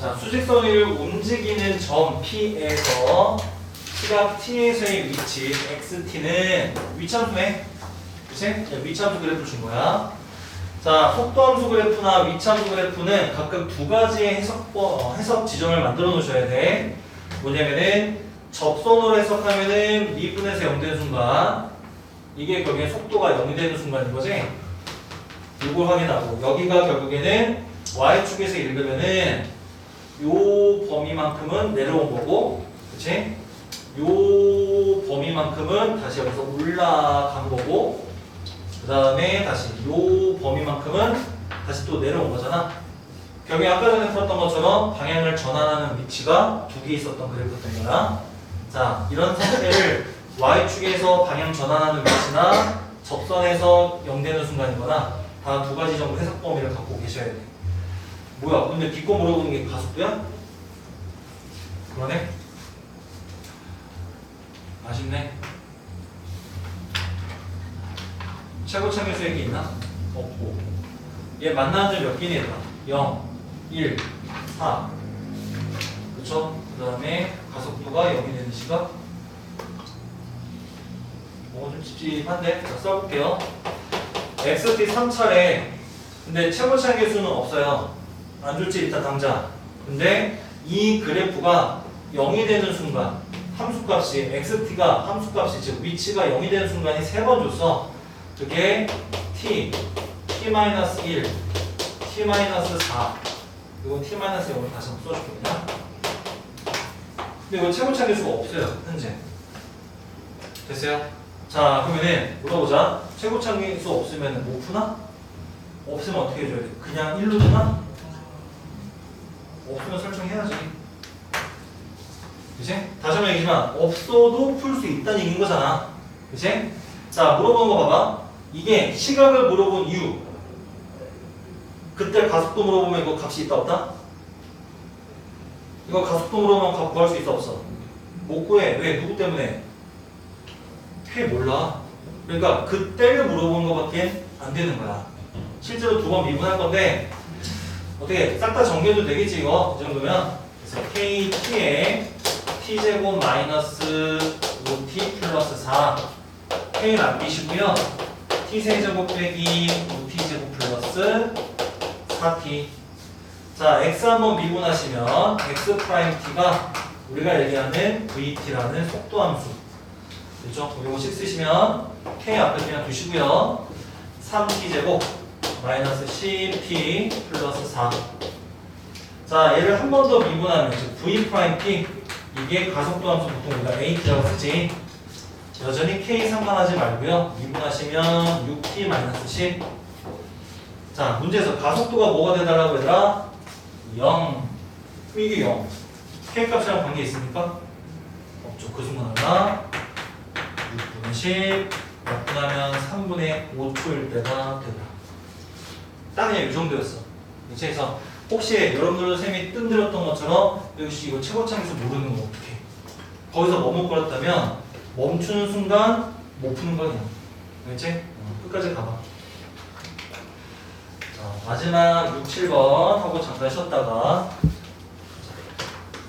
자, 수직선을 움직이는 점 P에서 시각 T에서의 위치 XT는 위참수네. 그치? 야, 위참수 그래프 준 거야. 자, 속도함수 그래프나 위참수 그래프는 각각 두 가지의 해석, 어, 해석 지점을 만들어 놓으셔야 돼. 뭐냐면은 접선으로 해석하면은 미분에서 0 되는 순간 이게 결국에 속도가 0이 되는 순간인 거지. 이걸 확인하고 여기가 결국에는 y축에서 읽으면은 요 범위만큼은 내려온 거고 그치? 요 범위만큼은 다시 여기서 올라간 거고 그 다음에 다시 요 범위만큼은 다시 또 내려온 거잖아. 결국에 아까 전에 풀었던 것처럼 방향을 전환하는 위치가 두 개 있었던 그래프였던 거야. 자 이런 상태를 y축에서 방향 전환하는 위치나 접선에서 0 되는 순간이거나 다 두 가지 정도 해석 범위를 갖고 계셔야 돼 뭐야 근데 뒷거 물어보는 게 가속도야? 그러네 아쉽네 최고 참여 수액이 있나? 없고 얘 만나는 점몇 얘들아? 0, 1, 4 그쵸? 그 다음에 가속도가 0이 되는 시각 어, 좀 찝찝한데? 자, 써볼게요 XT 3차례 근데 최고 차계 수는 없어요 안 줄지 일단 당장 근데 이 그래프가 0이 되는 순간 함수값이 XT가 함수값이 즉 위치가 0이 되는 순간이 세 번 줬어 그게 T, T-1, T-4 이거 T-0을 다시 한번 써줄게 그냥 근데 이거 최고 차계 수가 없어요 현재 됐어요? 자 그러면은 물어보자 최고 차계 수 없으면 뭐 푸나? 없으면 어떻게 해줘야 돼? 그냥 1로 주나? 없으면 설정해야지. 그치? 다시 한번 얘기지만 없어도 풀 수 있다는 얘기인 거잖아. 그치? 자 물어보는 거 봐봐. 이게 시각을 물어본 이유. 그때 가속도 물어보면 이거 값이 있다 없다? 이거 가속도 물어보면 값 구할 수 있어 없어? 못 구해. 왜? 누구 때문에? 꽤 몰라. 그러니까 그때를 물어보는 것밖에 안 되는 거야. 실제로 두 번 미분할 건데 어떻게 싹 다 정리해도 되겠지 이거? 이 정도면? 그래서 KT에 T제곱 마이너스 5T 플러스 4 K는 안 비시고요. T세제곱 빼기 5T제곱 플러스 4T 자 X 한번 미분하시면 X 프라임 T가 우리가 얘기하는 VT라는 속도 함수. 그렇죠? 요거씩 쓰시면 K 앞에 그냥 두시고요. 3T제곱 마이너스 10t 플러스 4. 자, 얘를 한 번 더 미분하면 즉 v 프라임 t 이게 가속도 함수 보통 우리가 at라고 쓰지. 여전히 k 상관하지 말고요. 미분하시면 6t 마이너스 10. 자, 문제에서 가속도가 뭐가 되달라고 얘들아? 0. 이게 0. k 값이랑 관계 있습니까? 없죠. 그 순간 하나 6분의 10. 몇분 하면 3분의 5초일 때가 되더라. 딱 그냥 이 정도였어. 그래서 혹시 여러분들 쌤이 뜬들었던 것처럼 역시 이거 최고창에서 모르는 거 어떻게? 거기서 머뭇거렸다면 멈추는 순간 못 푸는 거야. 알겠지? 어, 끝까지 가봐. 자, 마지막 6, 7번 하고 잠깐 쉬었다가